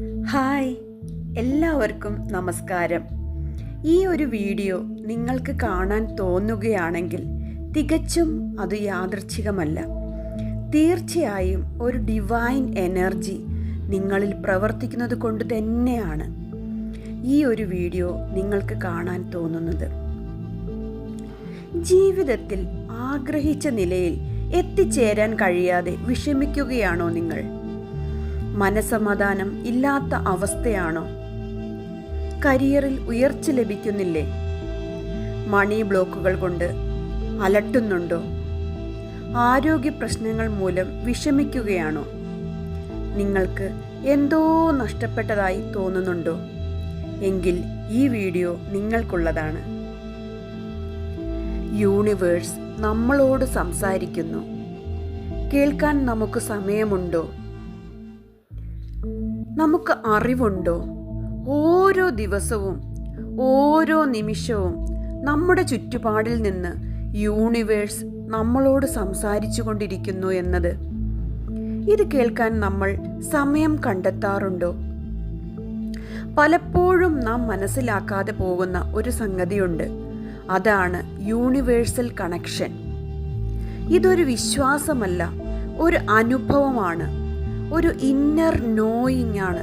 Hi. എല്ലാവർക്കും നമസ്കാരം. ഈ ഒരു വീഡിയോ നിങ്ങൾക്ക് കാണാൻ തോന്നുകയാണെങ്കിൽ തികച്ചും അത് യാദൃച്ഛികമല്ല. തീർച്ചയായും ഒരു ഡിവൈൻ എനർജി നിങ്ങളിൽ പ്രവർത്തിക്കുന്നത് കൊണ്ട് തന്നെയാണ് ഈ ഒരു വീഡിയോ നിങ്ങൾക്ക് കാണാൻ തോന്നുന്നത്. ജീവിതത്തിൽ ആഗ്രഹിച്ച നിലയിൽ എത്തിച്ചേരാൻ കഴിയാതെ വിഷമിക്കുകയാണോ നിങ്ങൾ? മനസമാധാനം ഇല്ലാത്ത അവസ്ഥയാണോ? കരിയറിൽ ഉയർച്ച ലഭിക്കുന്നില്ലേ? മണി ബ്ലോക്കുകൾ കൊണ്ട് അലട്ടുന്നുണ്ടോ? ആരോഗ്യ പ്രശ്നങ്ങൾ മൂലം വിഷമിക്കുകയാണോ? നിങ്ങൾക്ക് എന്തോ നഷ്ടപ്പെട്ടതായി തോന്നുന്നുണ്ടോ? എങ്കിൽ ഈ വീഡിയോ നിങ്ങൾക്കുള്ളതാണ്. യൂണിവേഴ്സ് നമ്മളോട് സംസാരിക്കുന്നു. കേൾക്കാൻ നമുക്ക് സമയമുണ്ടോ? നമുക്ക് അറിവുണ്ടോ? ഓരോ ദിവസവും ഓരോ നിമിഷവും നമ്മുടെ ചുറ്റുപാടിൽ നിന്ന് യൂണിവേഴ്സ് നമ്മളോട് സംസാരിച്ചു കൊണ്ടിരിക്കുന്നു എന്നത്. ഇത് കേൾക്കാൻ നമ്മൾ സമയം കണ്ടെത്താറുണ്ടോ? പലപ്പോഴും നാം മനസ്സിലാക്കാതെ പോകുന്ന ഒരു സംഗതിയുണ്ട്. അതാണ് യൂണിവേഴ്സൽ കണക്ഷൻ. ഇതൊരു വിശ്വാസമല്ല ഒരു അനുഭവമാണ്. ഒരു ഇന്നർ നോയിങ് ആണ്.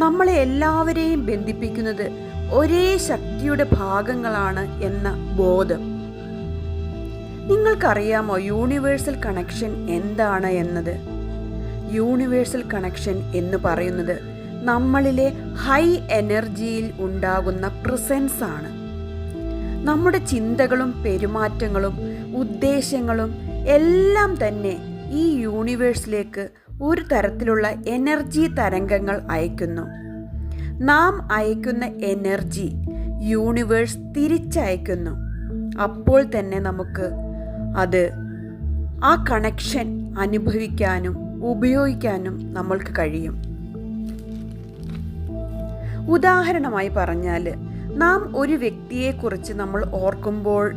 നമ്മളെ എല്ലാവരെയും ബന്ധിപ്പിക്കുന്നത് ഒരേ ശക്തിയുടെ ഭാഗങ്ങളാണ് എന്ന ബോധം. നിങ്ങൾക്കറിയാമോ യൂണിവേഴ്സൽ കണക്ഷൻ എന്താണ് എന്നത്? യൂണിവേഴ്സൽ കണക്ഷൻ എന്ന് പറയുന്നത് നമ്മളിലെ ഹൈ എനർജിയിൽ ഉണ്ടാകുന്ന പ്രസൻസ് ആണ്. നമ്മുടെ ചിന്തകളും പെരുമാറ്റങ്ങളും ഉദ്ദേശങ്ങളും എല്ലാം തന്നെ ഈ യൂണിവേഴ്സിലേക്ക് ഒരു തരത്തിലുള്ള എനർജി തരംഗങ്ങൾ അയക്കുന്നു നാം അയക്കുന്ന എനർജി യൂണിവേഴ്സ് തിരിച്ചയക്കുന്നു അപ്പോൾ തന്നെ നമുക്ക് അത് ആ കണക്ഷൻ അനുഭവിക്കാനും ഉപയോഗിക്കാനും നമ്മൾക്ക് കഴിയും. ഉദാഹരണമായി പറഞ്ഞാൽ നാം ഒരു വ്യക്തിയെക്കുറിച്ച് നമ്മൾ ഓർക്കുമ്പോൾ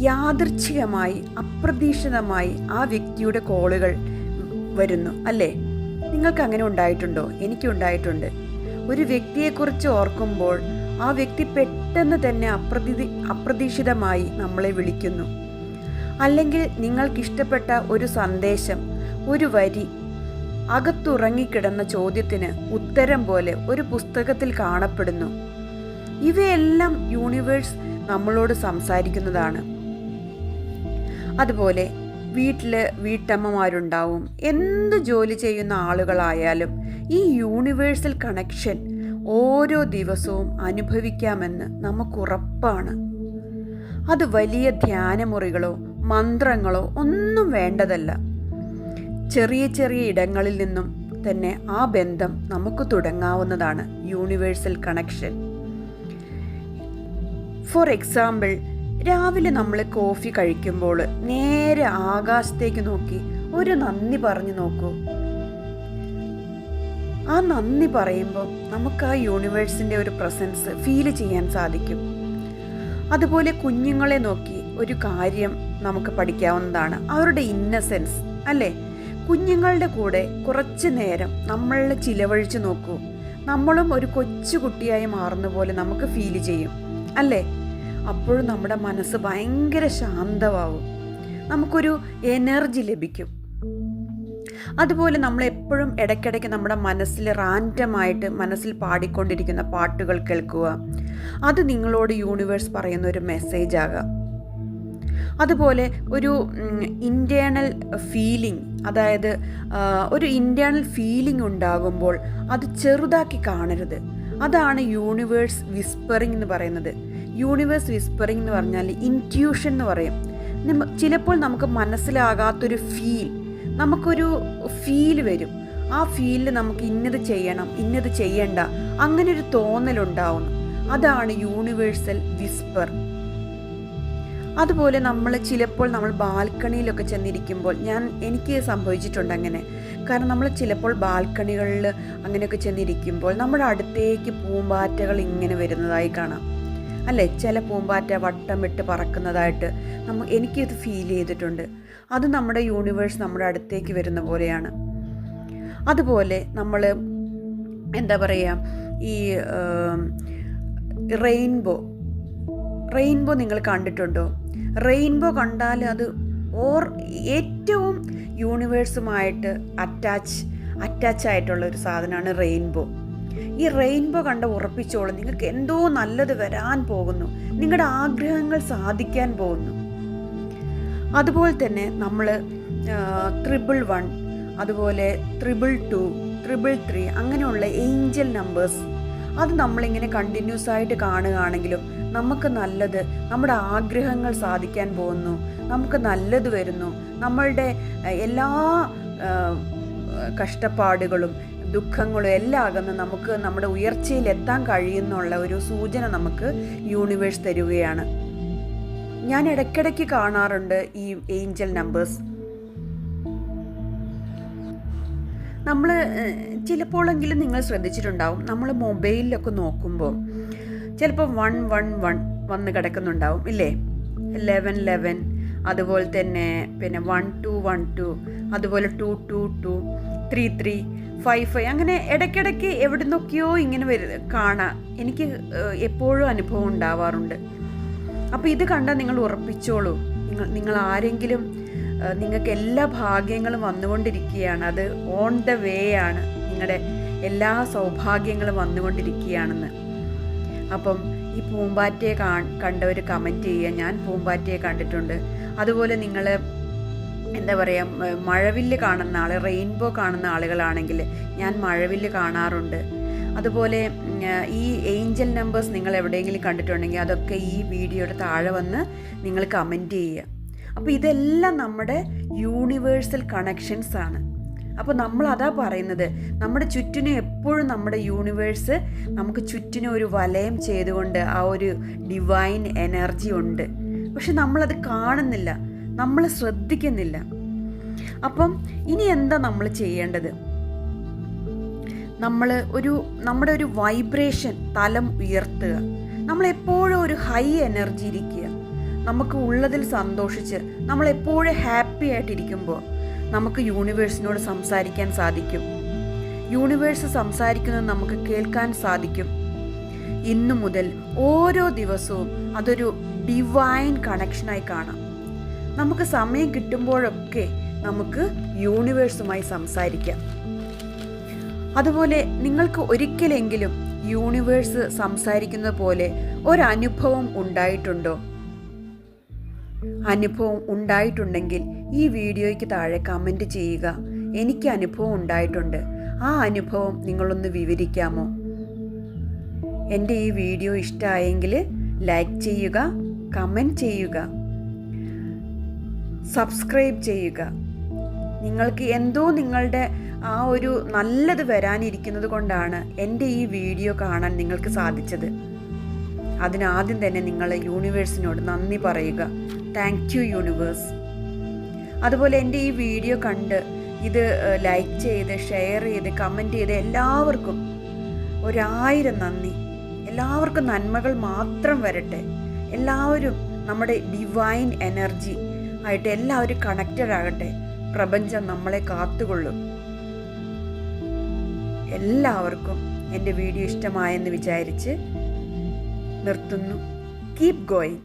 യാദർച്ഛികമായി അപ്രതീക്ഷിതമായി ആ വ്യക്തിയുടെ കോളുകൾ വരുന്നു അല്ലേ? നിങ്ങൾക്ക് അങ്ങനെ ഉണ്ടായിട്ടുണ്ടോ. എനിക്കുണ്ടായിട്ടുണ്ട് ഒരു വ്യക്തിയെക്കുറിച്ച് ഓർക്കുമ്പോൾ ആ വ്യക്തി പെട്ടെന്ന് തന്നെ അപ്രതി അപ്രതീക്ഷിതമായി നമ്മളെ വിളിക്കുന്നു. അല്ലെങ്കിൽ നിങ്ങൾക്കിഷ്ടപ്പെട്ട ഒരു സന്ദേശം ഒരു വരി അകത്തുറങ്ങിക്കിടന്ന ചോദ്യത്തിന് ഉത്തരം പോലെ ഒരു പുസ്തകത്തിൽ കാണപ്പെടുന്നു. ഇവയെല്ലാം യൂണിവേഴ്സ് നമ്മളോട് സംസാരിക്കുന്നതാണ്. അതുപോലെ വീട്ടിൽ വീട്ടമ്മമാരുണ്ടാവും. എന്ത് ജോലി ചെയ്യുന്ന ആളുകളായാലും ഈ യൂണിവേഴ്സൽ കണക്ഷൻ ഓരോ ദിവസവും അനുഭവിക്കാമെന്ന് നമുക്കുറപ്പാണ്. അത് വലിയ ധ്യാനമുറികളോ മന്ത്രങ്ങളോ ഒന്നും വേണ്ടതല്ല. ചെറിയ ചെറിയ ഇടങ്ങളിൽ നിന്നും തന്നെ ആ ബന്ധം നമുക്ക് തുടങ്ങാവുന്നതാണ് യൂണിവേഴ്സൽ കണക്ഷൻ ഫോർ എക്സാമ്പിൾ രാവിലെ നമ്മൾ കോഫി കഴിക്കുമ്പോൾ നേരെ ആകാശത്തേക്ക് നോക്കി. ഒരു നന്ദി പറഞ്ഞു നോക്കൂ. ആ നന്ദി പറയുമ്പോൾ നമുക്ക് ആ യൂണിവേഴ്സിന്റെ ഒരു പ്രസൻസ് ഫീൽ ചെയ്യാൻ സാധിക്കും. അതുപോലെ കുഞ്ഞുങ്ങളെ നോക്കി ഒരു കാര്യം നമുക്ക് പഠിക്കാവുന്നതാണ്. അവരുടെ ഇന്നസെൻസ് അല്ലേ? കുഞ്ഞുങ്ങളുടെ കൂടെ കുറച്ച് നേരം നമ്മളെ ചിലവഴിച്ച് നോക്കൂ. നമ്മളും ഒരു കൊച്ചു കുട്ടിയായി മാറുന്ന പോലെ നമുക്ക് ഫീൽ ചെയ്യും അല്ലേ? അപ്പോഴും നമ്മുടെ മനസ്സ് ഭയങ്കര ശാന്തമാവും നമുക്കൊരു എനർജി ലഭിക്കും. അതുപോലെ നമ്മൾ എപ്പോഴും ഇടയ്ക്കിടയ്ക്ക് നമ്മുടെ മനസ്സിൽ റാൻഡമായിട്ട് മനസ്സിൽ പാടിക്കൊണ്ടിരിക്കുന്ന പാട്ടുകൾ കേൾക്കുക. അത് നിങ്ങളോട് യൂണിവേഴ്സ് പറയുന്ന ഒരു മെസ്സേജ് ആകാം. അതുപോലെ ഒരു ഇന്റേണൽ ഫീലിംഗ് അതായത് ഒരു ഇന്റേണൽ ഫീലിംഗ് ഉണ്ടാകുമ്പോൾ അത് ചെറുതാക്കി കാണരുത്. അതാണ് യൂണിവേഴ്സ് വിസ്പറിംഗ് എന്ന് പറയുന്നത്. യൂണിവേഴ്സ് വിസ്പറിംഗ് എന്ന് പറഞ്ഞാൽ ഇന്റ്യൂഷൻ എന്ന് പറയും. ചിലപ്പോൾ നമുക്ക് മനസ്സിലാകാത്തൊരു ഫീൽ നമുക്കൊരു ഫീൽ വരും. ആ ഫീലിൽ നമുക്ക് ഇന്നത് ചെയ്യണം ഇന്നത് ചെയ്യണ്ട അങ്ങനെ ഒരു തോന്നലുണ്ടാവുന്നു. അതാണ് യൂണിവേഴ്സൽ വിസ്പർ അതുപോലെ നമ്മൾ ചിലപ്പോൾ നമ്മൾ ബാൽക്കണിയിലൊക്കെ ചെന്നിരിക്കുമ്പോൾ ഞാൻ എനിക്ക് സംഭവിച്ചിട്ടുണ്ട് അങ്ങനെ. കാരണം നമ്മൾ ചിലപ്പോൾ ബാൽക്കണികളിൽ അങ്ങനെയൊക്കെ ചെന്നിരിക്കുമ്പോൾ നമ്മുടെ അടുത്തേക്ക് പൂമ്പാറ്റകൾ ഇങ്ങനെ വരുന്നതായി കാണാം. അല്ലേ? ചില പൂമ്പാറ്റ വട്ടം വിട്ട് പറക്കുന്നതായിട്ട് നമ്മ എനിക്കിത് ഫീൽ ചെയ്തിട്ടുണ്ട്. അത് നമ്മുടെ യൂണിവേഴ്സ് നമ്മുടെ അടുത്തേക്ക് വരുന്ന പോലെയാണ്. അതുപോലെ നമ്മൾ എന്താ പറയുക ഈ റെയിൻബോ റെയിൻബോ നിങ്ങൾ കണ്ടിട്ടുണ്ടോ? റെയിൻബോ കണ്ടാൽ അത് ഓർ ഏറ്റവും യൂണിവേഴ്സുമായിട്ട് അറ്റാച്ച് അറ്റാച്ച് ആയിട്ടുള്ള ഒരു സാധനമാണ് റെയിൻബോ ഈ റെയിൻബോ കണ്ട ഉറപ്പിച്ചോളൂ. നിങ്ങൾക്ക് എന്തോ നല്ലത് വരാൻ പോകുന്നു. നിങ്ങളുടെ ആഗ്രഹങ്ങൾ സാധിക്കാൻ പോകുന്നു. അതുപോലെ തന്നെ നമ്മൾ ത്രിബിൾ വൺ അതുപോലെ ത്രിബിൾ ടു ത്രിബിൾ ത്രീ അങ്ങനെയുള്ള ഏഞ്ചൽ നമ്പേഴ്സ് അത് നമ്മളിങ്ങനെ കണ്ടിന്യൂസ് ആയിട്ട് കാണുകയാണെങ്കിലും നമുക്ക് നല്ലത് നമ്മുടെ ആഗ്രഹങ്ങൾ സാധിക്കാൻ പോകുന്നു. നമുക്ക് നല്ലത് വരുന്നു. നമ്മളുടെ എല്ലാ കഷ്ടപ്പാടുകളും ദുഃഖങ്ങളും എല്ലാം അകന്ന് നമുക്ക് നമ്മുടെ ഉയർച്ചയിൽ എത്താൻ കഴിയുന്നുള്ള ഒരു സൂചന നമുക്ക് യൂണിവേഴ്സ് തരികയാണ്. ഞാൻ ഇടയ്ക്കിടയ്ക്ക് കാണാറുണ്ട് ഈ ഏഞ്ചൽ നമ്പേഴ്സ് നമ്മൾ ചിലപ്പോഴെങ്കിലും നിങ്ങൾ ശ്രദ്ധിച്ചിട്ടുണ്ടാവും. നമ്മൾ മൊബൈലിലൊക്കെ നോക്കുമ്പോൾ ചിലപ്പോൾ വൺ വൺ വൺ വന്ന് കിടക്കുന്നുണ്ടാവും ഇല്ലേ? ലെവൻ ലെവൻ അതുപോലെ തന്നെ പിന്നെ വൺ ടു വൺ ടു അതുപോലെ two two two three three five five അങ്ങനെ ഇടയ്ക്കിടയ്ക്ക് എവിടെ നിന്നൊക്കെയോ ഇങ്ങനെ വരു കാണാം. എനിക്ക് എപ്പോഴും അനുഭവം ഉണ്ടാവാറുണ്ട്. അപ്പോൾ ഇത് കണ്ടാൽ നിങ്ങൾ ഉറപ്പിച്ചോളൂ. നിങ്ങൾ നിങ്ങൾ ആരെങ്കിലും നിങ്ങൾക്ക് എല്ലാ ഭാഗ്യങ്ങളും വന്നുകൊണ്ടിരിക്കുകയാണ്. അത് ഓൺ ദ വേ ആണ്. നിങ്ങളുടെ എല്ലാ സൗഭാഗ്യങ്ങളും വന്നുകൊണ്ടിരിക്കുകയാണെന്ന്. അപ്പം ഈ പൂമ്പാറ്റയെ കാ കണ്ടവർ കമന്റ് ചെയ്യുക. ഞാൻ പൂമ്പാറ്റയെ കണ്ടിട്ടുണ്ട്. അതുപോലെ നിങ്ങൾ എന്താ പറയുക മഴവില്ല് കാണുന്ന ആൾ റെയിൻബോ കാണുന്ന ആളുകളാണെങ്കിൽ ഞാൻ മഴവില്ല് കാണാറുണ്ട്. അതുപോലെ ഈ ഏഞ്ചൽ നമ്പേഴ്സ് നിങ്ങൾ എവിടെയെങ്കിലും കണ്ടിട്ടുണ്ടെങ്കിൽ അതൊക്കെ ഈ വീഡിയോയുടെ താഴെ വന്ന് നിങ്ങൾ കമന്റ് ചെയ്യുക. അപ്പോൾ ഇതെല്ലാം നമ്മുടെ യൂണിവേഴ്സൽ കണക്ഷൻസ് ആണ്. അപ്പോൾ നമ്മൾ അതാ പറയുന്നത് നമ്മുടെ ചുറ്റിനും എപ്പോഴും നമ്മുടെ യൂണിവേഴ്സ് നമുക്ക് ചുറ്റിനും ഒരു വലയം ചെയ്തുകൊണ്ട് ആ ഒരു ഡിവൈൻ എനർജി ഉണ്ട്. പക്ഷെ നമ്മളത് കാണുന്നില്ല. നമ്മൾ ശ്രദ്ധിക്കുന്നില്ല. അപ്പം ഇനി എന്താ നമ്മൾ ചെയ്യേണ്ടത്? നമ്മൾ ഒരു നമ്മുടെ ഒരു വൈബ്രേഷൻ തലം ഉയർത്തുക. നമ്മൾ എപ്പോഴും ഒരു ഹൈ എനർജി ഇരിക്കുക. നമുക്ക് ഉള്ളതിൽ സന്തോഷിച്ച് നമ്മൾ എപ്പോഴും ഹാപ്പി ആയിട്ടിരിക്കുമ്പോൾ നമുക്ക് യൂണിവേഴ്സിനോട് സംസാരിക്കാൻ സാധിക്കും. യൂണിവേഴ്സ് സംസാരിക്കുന്നത് നമുക്ക് കേൾക്കാൻ സാധിക്കും. ഇന്നു മുതൽ ഓരോ ദിവസവും അതൊരു ഡിവൈൻ കണക്ഷനായി കാണാം. നമുക്ക് സമയം കിട്ടുമ്പോഴൊക്കെ നമുക്ക് യൂണിവേഴ്സുമായി സംസാരിക്കാം. അതുപോലെ നിങ്ങൾക്ക് ഒരിക്കലെങ്കിലും യൂണിവേഴ്സ് സംസാരിക്കുന്ന പോലെ ഒരനുഭവം ഉണ്ടായിട്ടുണ്ടോ? അനുഭവം ഉണ്ടായിട്ടുണ്ടെങ്കിൽ ഈ വീഡിയോയ്ക്ക് താഴെ കമന്റ് ചെയ്യുക. എനിക്ക് അനുഭവം ഉണ്ടായിട്ടുണ്ട്. ആ അനുഭവം നിങ്ങളൊന്ന് വിവരിക്കാമോ? എന്റെ ഈ വീഡിയോ ഇഷ്ടമായെങ്കിൽ ലൈക്ക് ചെയ്യുക കമന്റ് ചെയ്യുക. സബ്സ്ക്രൈബ് ചെയ്യുക. നിങ്ങൾക്ക് എന്തോ നിങ്ങളുടെ ആ ഒരു നല്ലത് വരാനിരിക്കുന്നത് കൊണ്ടാണ് എന്റെ ഈ വീഡിയോ കാണാൻ നിങ്ങൾക്ക് സാധിച്ചത്. അതിനാദ്യം തന്നെ നിങ്ങൾ യൂണിവേഴ്സിനോട് നന്ദി പറയുക. താങ്ക് യു യൂണിവേഴ്സ് അതുപോലെ എന്റെ ഈ വീഡിയോ കണ്ട് ഇത് ലൈക്ക് ചെയ്ത് ഷെയർ ചെയ്ത് കമന്റ് ചെയ്ത് എല്ലാവർക്കും ഒരായിരം നന്ദി. എല്ലാവർക്കും നന്മകൾ മാത്രം വരട്ടെ. എല്ലാവരും നമ്മുടെ ഡിവൈൻ എനർജി ആയിട്ട് എല്ലാവരും കണക്റ്റഡ് ആകട്ടെ. പ്രപഞ്ചം നമ്മളെ കാത്തുകൊള്ളും. എല്ലാവർക്കും എന്റെ വീഡിയോ ഇഷ്ടമായെന്ന് വിചാരിച്ച് നിർത്തുന്നു. Keep going